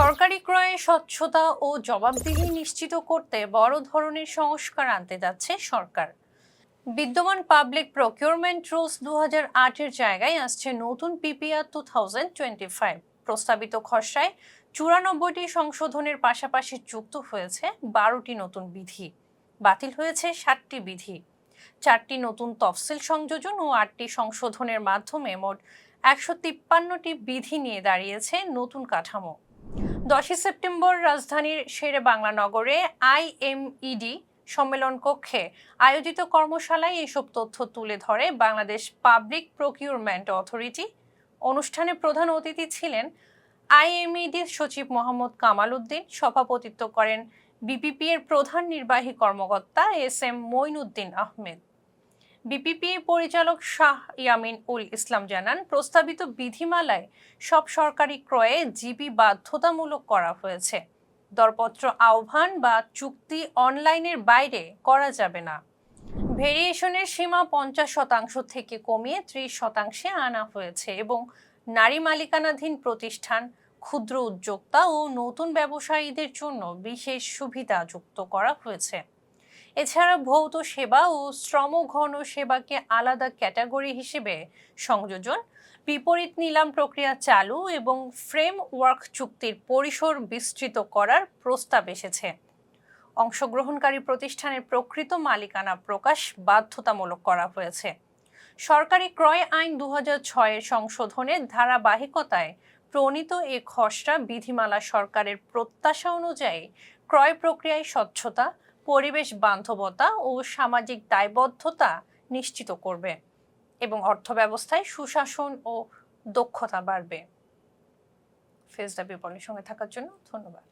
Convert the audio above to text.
সরকারি ক্রয়ে স্বচ্ছতা ও জবাবদিহি নিশ্চিত করতে বড় ধরনের সংস্কার আনতে যাচ্ছে সরকার। বিদ্যমান পাবলিক প্রকিউরমেন্ট রুলস দু এর জায়গায় আসছে নতুন PPR two thousand twenty five. প্রস্তাবিত খসড়ায় চুরানব্বইটি সংশোধনের পাশাপাশি যুক্ত হয়েছে বারোটি নতুন বিধি। বাতিল হয়েছে ষাটটি বিধি। চারটি নতুন তফসিল সংযোজন ও আটটি সংশোধনের মাধ্যমে মোট একশো তিপ্পান্নটি বিধি নিয়ে দাঁড়িয়েছে নতুন কাঠামো। দশই সেপ্টেম্বর রাজধানীর শেরে বাংলা নগরে আইএমইডি সম্মেলন কক্ষে আয়োজিত কর্মশালায় এসব তথ্য তুলে ধরে বাংলাদেশ পাবলিক প্রকিউরমেন্ট অথরিটি। অনুষ্ঠানে প্রধান অতিথি ছিলেন আইএমইডির সচিব মোহাম্মদ কামাল উদ্দিন, সভাপতিত্ব করেন বিপিপি এর প্রধান নির্বাহী কর্মকর্তা S M Moinuddin Ahmed. BPP পরিচালক শাহ ইয়ামিন উল ইসলাম জানান, প্রস্তাবিত বিধিমালায় সব সরকারি ক্রয়ে জিবি বাধ্যতামূলক করা হয়েছে। দরপত্র আহ্বান বা চুক্তি অনলাইনের বাইরে করা যাবে না। ভেরিয়েশনের সীমা পঞ্চাশ শতাংশ থেকে কমিয়ে ত্রিশ শতাংশে আনা হয়েছে এবং নারী মালিকানাধীন প্রতিষ্ঠান, ক্ষুদ্র উদ্যোক্তা ও নতুন ব্যবসায়ীদের জন্য বিশেষ সুবিধা যুক্ত করা হয়েছে। এছাড়া ভৌত সেবা ও শ্রমঘন সেবাকে আলাদা ক্যাটাগরি হিসেবে সংযোজন, বিপরীত নিলাম প্রক্রিয়া চালু এবং ফ্রেমওয়ার্ক চুক্তির পরিসর বিস্তৃত করার প্রস্তাব এসেছে। অংশগ্রহণকারী প্রতিষ্ঠানের প্রকৃত মালিকানা প্রকাশ বাধ্যতামূলক করা হয়েছে। সরকারি ক্রয় আইন দু হাজার ছয়ের সংশোধনের ধারাবাহিকতায় প্রণীত এ খসড়া বিধিমালা সরকারের প্রত্যাশা অনুযায়ী ক্রয় প্রক্রিয়ায় স্বচ্ছতা পরিবেশ বান্ধবতা ও সামাজিক দায়বদ্ধতা নিশ্চিত করবে এবং অর্থ ব্যবস্থায় সুশাসন ও দক্ষতা বাড়বে। ফেসডা বিপণের সঙ্গে থাকার জন্য ধন্যবাদ।